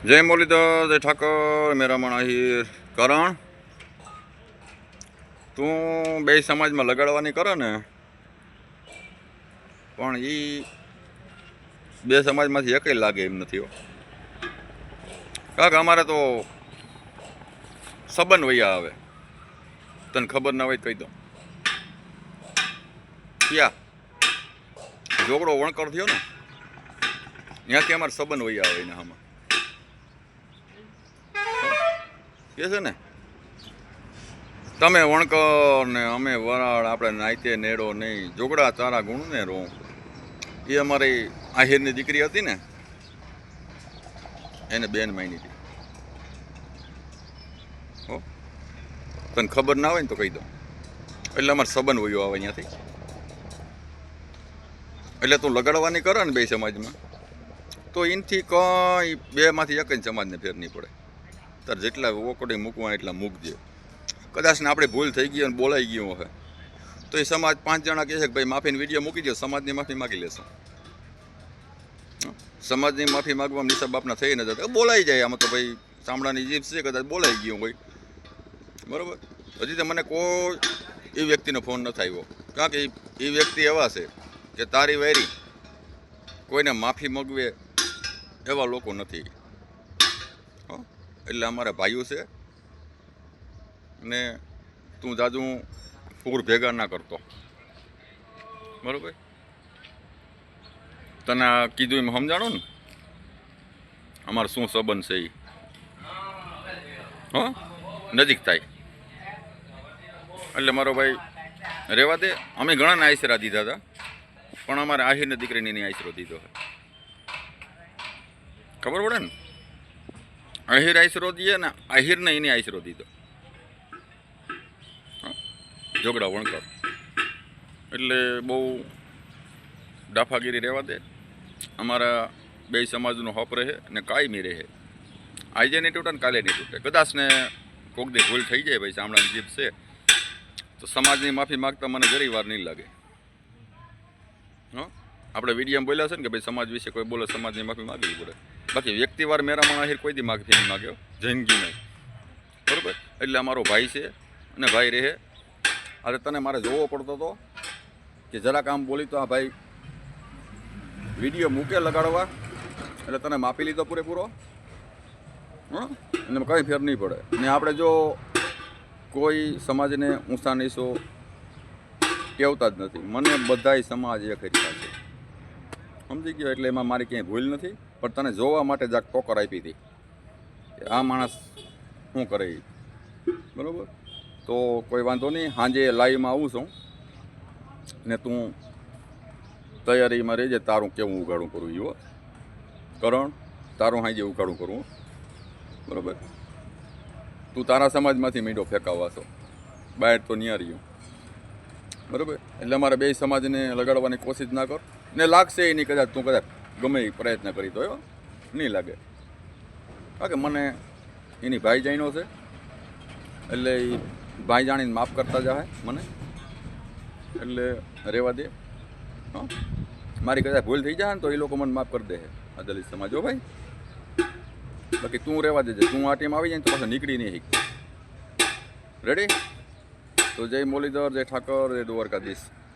જય મુરલીધર, જય ઠાકર મેરામણ આહિર કરણ, તું બે સમાજમાં લગાડવાની કરે ને, પણ એ બે સમાજમાંથી એક લાગે એમ નથી કાક અમારે તો સંબંધ વૈયા આવે. તને ખબર ના હોય કહી દો ક્યાં? જોગડો વણકર થયો ને, ત્યાંથી અમારે સંબંધ વૈયા આવે એના આમાં. કે છે ને? તમે વણકર ને અમે વરાળ, આપણે નાયતે નેડો નહીં જોગડા તારા ગુણ ને રો એ અમારી આહિરની દીકરી હતી ને, એને બેન માની હતી. હો? તને ખબર ના હોય ને તો કહી દઉં. એટલે અમારે સંબંધ વયો આવે અહીંયાથી એટલે તું લગાડવાની કરે ને બે સમાજમાં. તો એનથી કંઈ બેમાંથી એક જ સમાજને ફેર નહીં પડે. તાર જેટલા ઓકડી મૂકવા એટલા મૂકજે. કદાચ ને આપણે ભૂલ થઈ ગઈ અને બોલાઈ ગયું હશે તો એ સમાજ પાંચ જણા કહે છે કે ભાઈ માફીની વીડિયો મૂકી દો સમાજની માફી માગી લેશું. સમાજની માફી માગવામાં નિશા બાપના થઈ ન જતા. બોલાઈ જાય આમાં તો ભાઈ ચામડાની જીભ છે, કદાચ બોલાઈ ગયું હોય. બરાબર? હજી તો મને કોઈ એ વ્યક્તિનો ફોન નથી આવ્યો. કારણ કે એ વ્યક્તિ એવા છે કે તારી વેરી કોઈને માફી મગવે એવા લોકો નથી. હો? એટલે અમારા ભાઈઓ છે. ને તું જાજુ પૂર ભેગા ના કરતો. બરોબર? તને કીધું એમ સમજાણો ને? અમારો શું સંબંધ છે એ હં? નજીક થાય. એટલે મારો ભાઈ રહેવા દે. અમે ઘણાને આશરા દીધા હતા. પણ અમારે આહિરને દીકરીને આશરો દીધો ખબર પડે ને? આહિર આશરો દઈએ ને આહિરને એની આશરો દીધો? જોગડા વણકર. એટલે બહુ ડાફાગીરી રહેવા દે. અમારા બે સમાજનો હપ રહે ને કાયમી રહે. આજે નહીં તૂટે ને કાલે નહીં તૂટે. કદાચને કોક દી ભૂલ થઈ જાય ભાઈ ચામડાની જીભ છે. તો સમાજની માફી માગતા મને જરી વાર નહીં લાગે. હં, આપણે વિડીયામાં બોલ્યા છે ને કે ભાઈ, સમાજ વિશે કોઈ બોલે, સમાજની માફી માગવી પડે. બાકી વ્યક્તિવાર મેરામણ આહિર કોઈ દી માફી નહીં માગ્યો જિંદગી નહીં. બરાબર? એટલે અમારો ભાઈ છે અને ભાઈ રહે. અરે તને મારે જોવો પડતો હતો કે જરાક આમ બોલી તો આ ભાઈ વીડિયો મૂકે લગાડવા. એટલે તને માપી લીધો પૂરેપૂરો? હં? અને કંઈ ફેર નહીં પડે. ને આપણે જો કોઈ સમાજને ઊંચા નીચો કહેવતા જ નથી. મને બધાય સમાજ એક હરખા છે સમજી ગયો એટલે એમાં મારી ક્યાંય ભૂલ નથી, પણ તને જોવા માટે જાક ટોકર આપી હતી. કે આ માણસ શું કરે બરાબર? તો કોઈ વાંધો નહીં, સાંજે લાઈવમાં આવું છું. ને તું તૈયારીમાં રહેજે, તારું કેવું ઉગાડું કરું યુવા કરણ, તારું સાંજે ઉગાડું કરું બરાબર? તું તારા સમાજમાંથી મીંડો ફેંકાવા છો. બહાર તો નિયાર્યું બરાબર? એટલે અમારે બે સમાજને લગાડવાની કોશિશ ના કર. ને લાગશે એ નહીં કદાચ તું કદાચ ગમે એ પ્રયત્ન કરી તો નહીં લાગે. કારણ કે મને એની ભાઈ જાણ્યો છે. એટલે એ ભાઈ જાણીને માફ કરતા જાય મને. એટલે રહેવા દે મારી કદાચ ભૂલ થઈ જાય ને તો એ લોકો મને માફ કરી દે આ દલિત સમાજ, હો ભાઈ. બાકી તું રહેવા દેજે. તું આ ટીમ આવી જાય તો પાછો નીકળી નહીં રેડી તો જય મોલીધર જય ઠાકર, જય દ્વારકાધીશ.